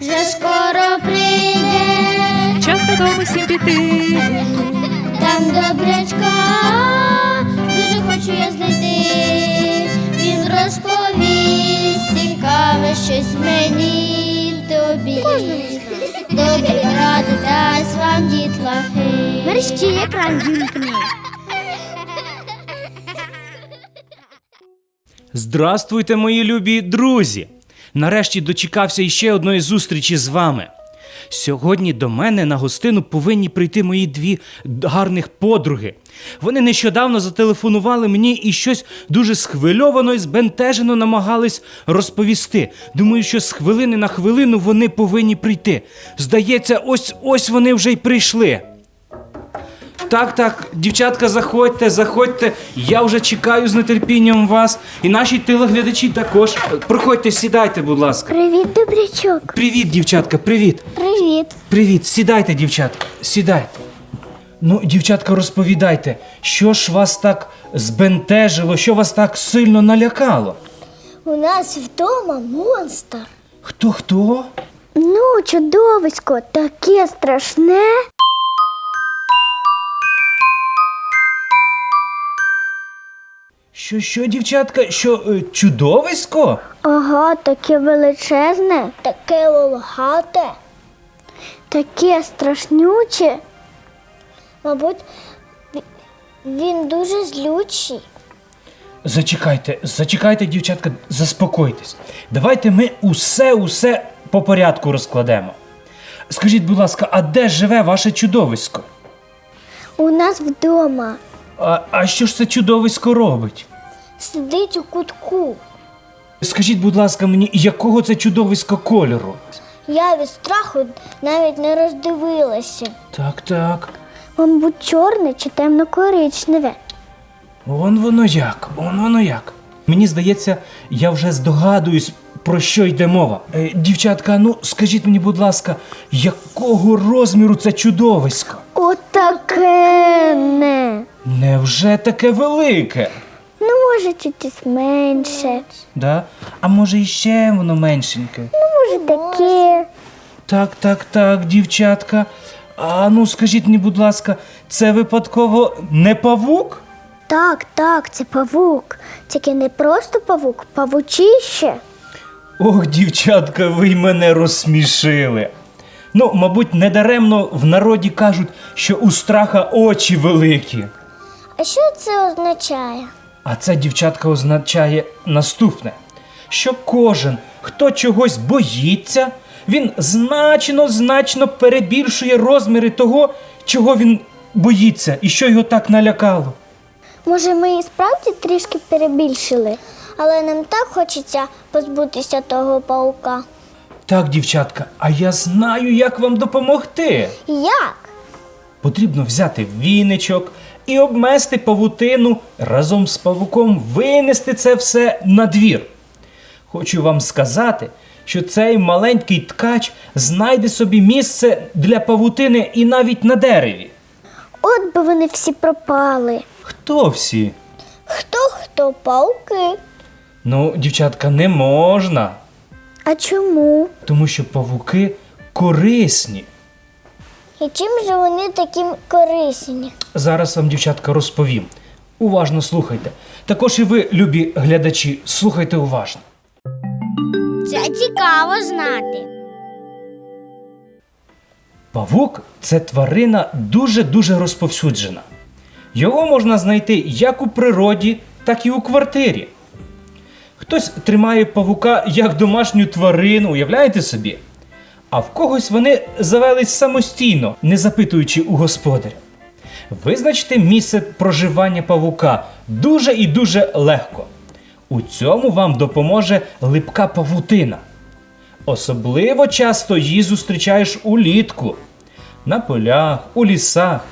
вже скоро прийде, Час додому всім піти. там добрячка, дуже хочу я знайти. Він розповість цікаве щось мені тобі. Добрі ради дасть вам дітлахи. Мерщі екран вімкни. Здравствуйте, мої любі друзі! Нарешті дочекався іще одної зустрічі з вами. Сьогодні до мене на гостину повинні прийти мої дві гарних подруги. Вони нещодавно зателефонували мені і щось дуже схвильовано і збентежено намагались розповісти. Думаю, що з хвилини на хвилину вони повинні прийти. Здається, ось ось вони вже й прийшли. Так, так, дівчатка, заходьте, заходьте. Я вже чекаю з нетерпінням вас. І наші телеглядачі також. Проходьте, сідайте, будь ласка. Привіт, добрячок. Привіт, дівчатка, привіт. Привіт. Привіт, сідайте, дівчатка, сідайте. Ну, дівчатка, розповідайте, що ж вас так збентежило, що вас так сильно налякало? У нас вдома монстр. Хто хто? Ну, чудовисько, таке страшне. Що, що, дівчатка, що е, чудовисько? Ага, таке величезне. Таке волгате. Таке страшнюче. Мабуть, ві- він дуже злючий. Зачекайте, зачекайте, дівчатка, заспокойтесь. Давайте ми усе, усе по порядку розкладемо. Скажіть, будь ласка, а де живе ваше чудовисько? У нас вдома А, а що ж це чудовисько робить? Сидить у кутку. Скажіть, будь ласка, мені, якого це чудовисько кольору? Я від страху навіть не роздивилася. Так, так. Мабуть, чорне чи темно-коричневе. Вон воно як, вон воно як. Мені здається, я вже здогадуюсь, про що йде мова. Е, дівчатка, ну скажіть мені, будь ласка, якого розміру це чудовисько? Отаке не. Невже таке велике? Може, чуть менше. Да? А може іще воно меншеньке? Ну, Може, таке. Так, так, так, дівчатка. А ну скажіть мені, будь ласка, це випадково не павук? Так, так, це павук. Тільки не просто павук, павучище. Ох, дівчатка, ви й мене розсмішили. Ну, мабуть, недаремно в народі кажуть, що у страха очі великі. А що це означає? А це, дівчатка, означає наступне: що кожен, хто чогось боїться, він значно, значно перебільшує розміри того, чого він боїться і що його так налякало. Може, ми і справді трішки перебільшили, але нам так хочеться позбутися того паука. Так, дівчатка, а я знаю, як вам допомогти. Як? Потрібно взяти віничок і обмести павутину разом з павуком, винести це все на двір. Хочу вам сказати, що цей маленький ткач знайде собі місце для павутини і навіть на дереві. От би вони всі пропали. Хто всі? Хто хто пауки? Ну, дівчатка, не можна, А чому? тому що павуки корисні. І чим же вони такі корисні? Зараз вам, дівчатка, розповім. Уважно слухайте. Також і ви, любі глядачі, слухайте уважно. Це цікаво знати. Павук це тварина дуже-дуже розповсюджена. Його можна знайти як у природі, так і у квартирі. Хтось тримає павука як домашню тварину, уявляєте собі? А в когось вони завелись самостійно, не запитуючи у господаря. Визначити місце проживання павука дуже і дуже легко. У цьому вам допоможе липка павутина. Особливо часто її зустрічаєш улітку, на полях, у лісах,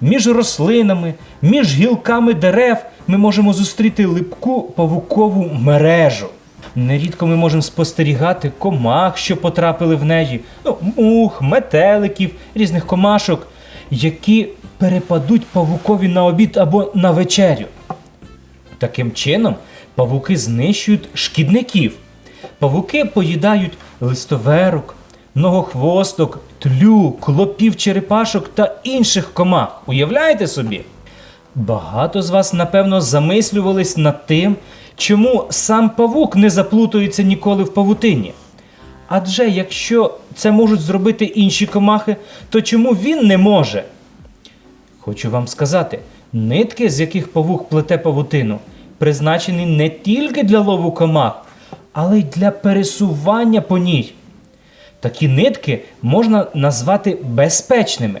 між рослинами, між гілками дерев ми можемо зустріти липку павукову мережу. Нерідко ми можемо спостерігати комах, що потрапили в неї, ну, мух, метеликів, різних комашок, які перепадуть павукові на обід або на вечерю. Таким чином, павуки знищують шкідників. Павуки поїдають листоверок, многохвосток, тлю, клопів черепашок та інших комах. Уявляєте собі? Багато з вас, напевно, замислювались над тим, чому сам павук не заплутується ніколи в павутині. Адже якщо це можуть зробити інші комахи, то чому він не може? Хочу вам сказати, нитки, з яких павук плете павутину, призначені не тільки для лову комах, але й для пересування по ній. Такі нитки можна назвати безпечними,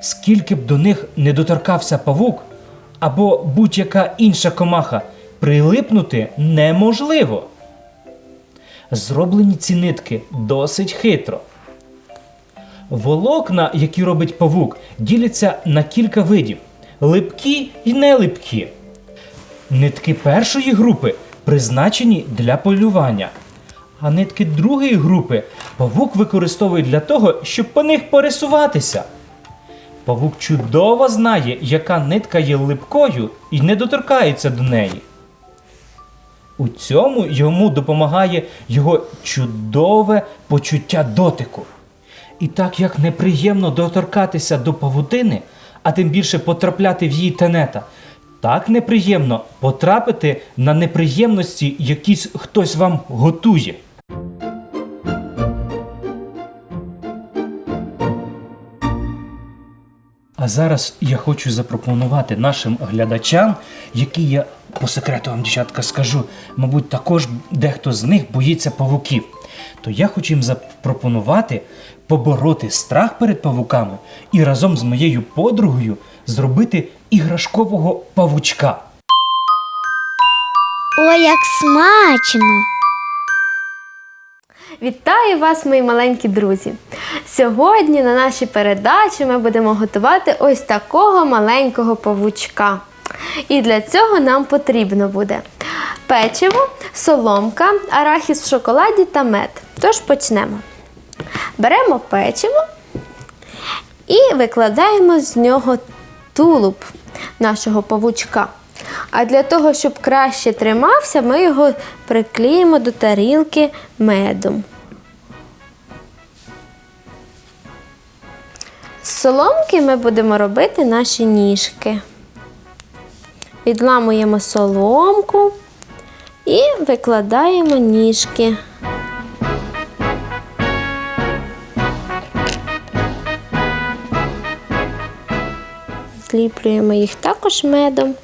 скільки б до них не доторкався павук або будь-яка інша комаха, прилипнути неможливо. Зроблені ці нитки досить хитро. Волокна, які робить павук, діляться на кілька видів: липкі і нелипкі. Нитки першої групи призначені для полювання, а нитки другої групи павук використовує для того, щоб по них пересуватися. Павук чудово знає, яка нитка є липкою і не доторкається до неї. У цьому йому допомагає його чудове почуття дотику. І так як неприємно доторкатися до павутини, а тим більше потрапляти в її тенета, так неприємно потрапити на неприємності, якісь хтось вам готує. А зараз я хочу запропонувати нашим глядачам, які я по секрету вам, дівчатка, скажу, мабуть, також дехто з них боїться павуків. То я хочу їм запропонувати побороти страх перед павуками і разом з моєю подругою зробити іграшкового павучка. Ой, як смачно! Вітаю вас, мої маленькі друзі! Сьогодні на нашій передачі ми будемо готувати ось такого маленького павучка. І для цього нам потрібно буде печиво, соломка, арахіс в шоколаді та мед. Тож почнемо. Беремо печиво і викладаємо з нього тулуб нашого павучка. А для того, щоб краще тримався, ми його приклеїмо до тарілки медом. З соломки ми будемо робити наші ніжки. Відламуємо соломку і викладаємо ніжки. Зліплюємо їх також медом.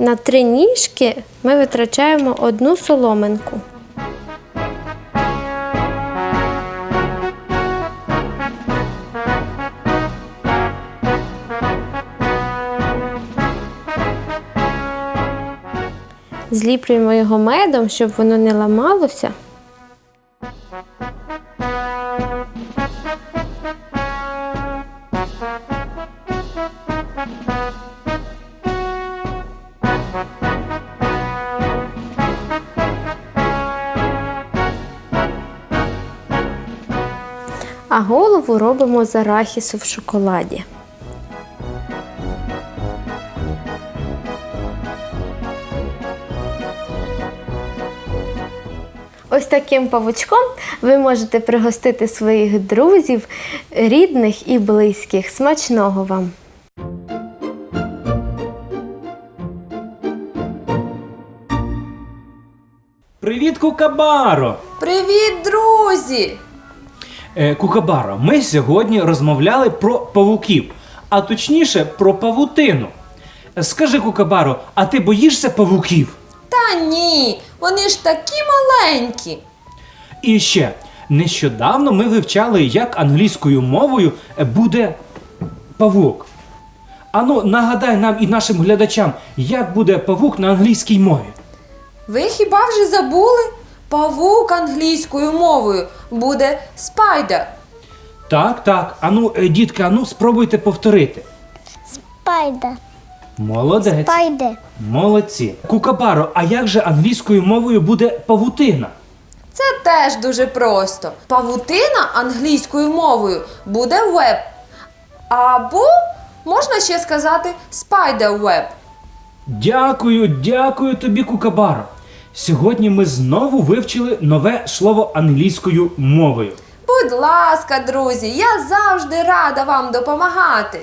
На три ніжки ми витрачаємо одну соломинку. Зліплюємо його медом, щоб воно не ламалося. А голову робимо з арахісу в шоколаді. Ось таким павучком ви можете пригостити своїх друзів, рідних і близьких. Смачного вам! Привіт, Кукабаро! Привіт, друзі! Е, Кукабаро, ми сьогодні розмовляли про павуків, а точніше про павутину. Скажи, Кукабаро, а ти боїшся павуків? Та ні, вони ж такі маленькі. І ще нещодавно ми вивчали, як англійською мовою е, буде павук. Ану, нагадай нам і нашим глядачам, як буде павук на англійській мові. Ви хіба вже забули? Павук англійською мовою буде спайдер. Так, так. Ану, е, дітки, ану, спробуйте повторити. Спайда. Молодець. Спайде. Молодці. Кукабаро, а як же англійською мовою буде павутина? Це теж дуже просто. Павутина англійською мовою буде web. Або можна ще сказати spider web. Дякую, дякую тобі, Кукабаро. Сьогодні ми знову вивчили нове слово англійською мовою. Будь ласка, друзі, я завжди рада вам допомагати.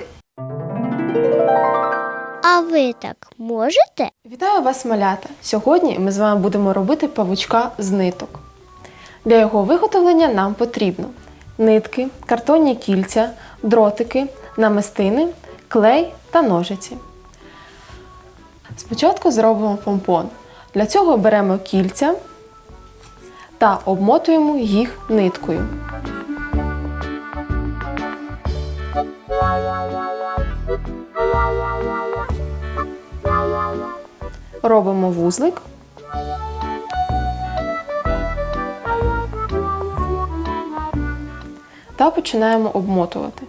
А ви так можете? Вітаю вас, малята! Сьогодні ми з вами будемо робити павучка з ниток. Для його виготовлення нам потрібно нитки, картонні кільця, дротики, намистини, клей та ножиці. Спочатку зробимо помпон. Для цього беремо кільця та обмотуємо їх ниткою. Робимо вузлик. Та починаємо обмотувати.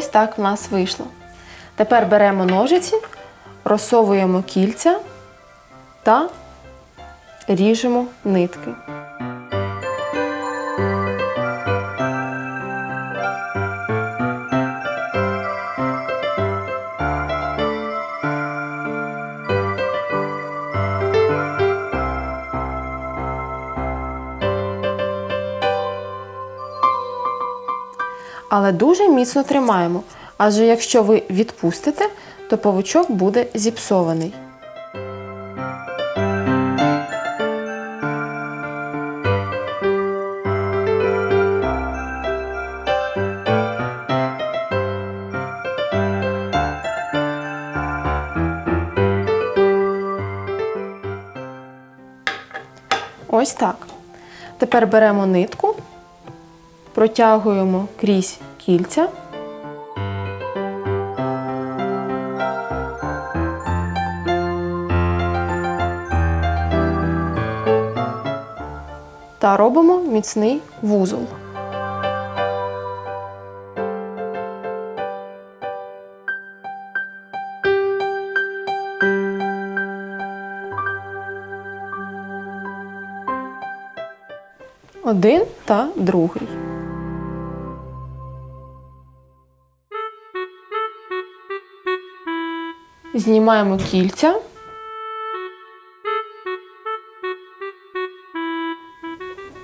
Ось так в нас вийшло. Тепер беремо ножиці, розсовуємо кільця та ріжемо нитки. Але дуже міцно тримаємо, адже якщо ви відпустите, то павучок буде зіпсований. Ось так. Тепер беремо нитку, протягуємо крізь кільця. Та робимо міцний вузол. Один та другий. Знімаємо кільця.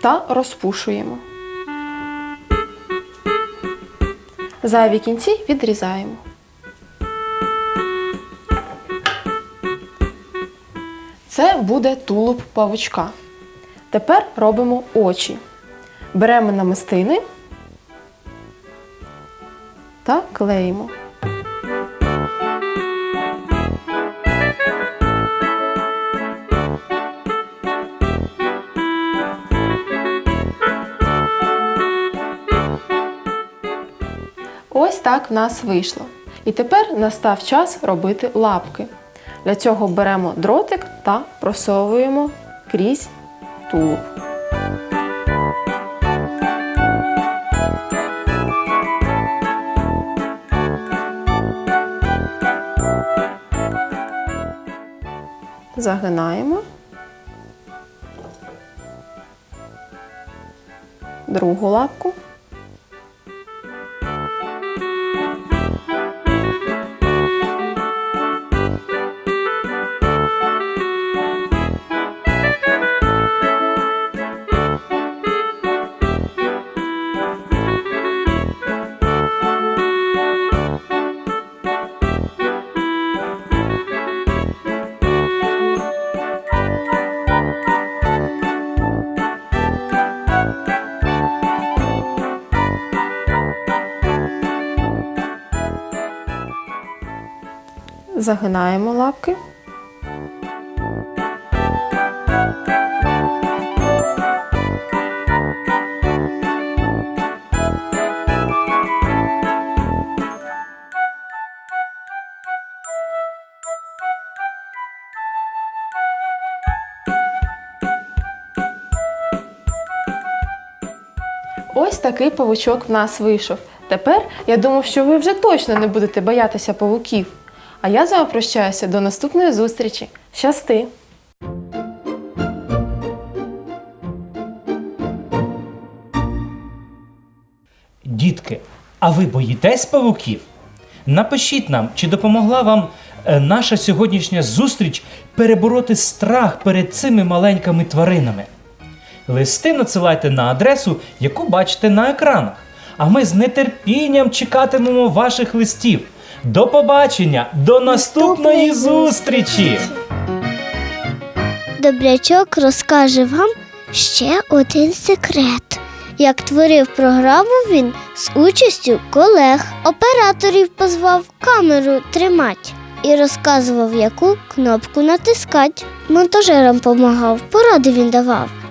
Та розпушуємо. Зайві кінці відрізаємо. Це буде тулуб павучка. Тепер робимо очі. Беремо намистини та клеїмо. так в нас вийшло. І тепер настав час робити лапки. Для цього беремо дротик та просовуємо крізь тулуб. Загинаємо другу лапку. Загинаємо лапки. Такий павучок в нас вийшов. Тепер я думаю, що ви вже точно не будете боятися павуків. А я з вами прощаюся до наступної зустрічі. Щасти! Дітки, а ви боїтесь павуків? Напишіть нам, чи допомогла вам е, наша сьогоднішня зустріч перебороти страх перед цими маленькими тваринами. Листи надсилайте на адресу, яку бачите на екранах. А ми з нетерпінням чекатимемо ваших листів. До побачення, до наступної зустрічі! Добрячок розкаже вам ще один секрет. Як творив програму він з участю колег, операторів позвав камеру тримать і розказував, яку кнопку натискать. Монтажерам помагав, поради він давав.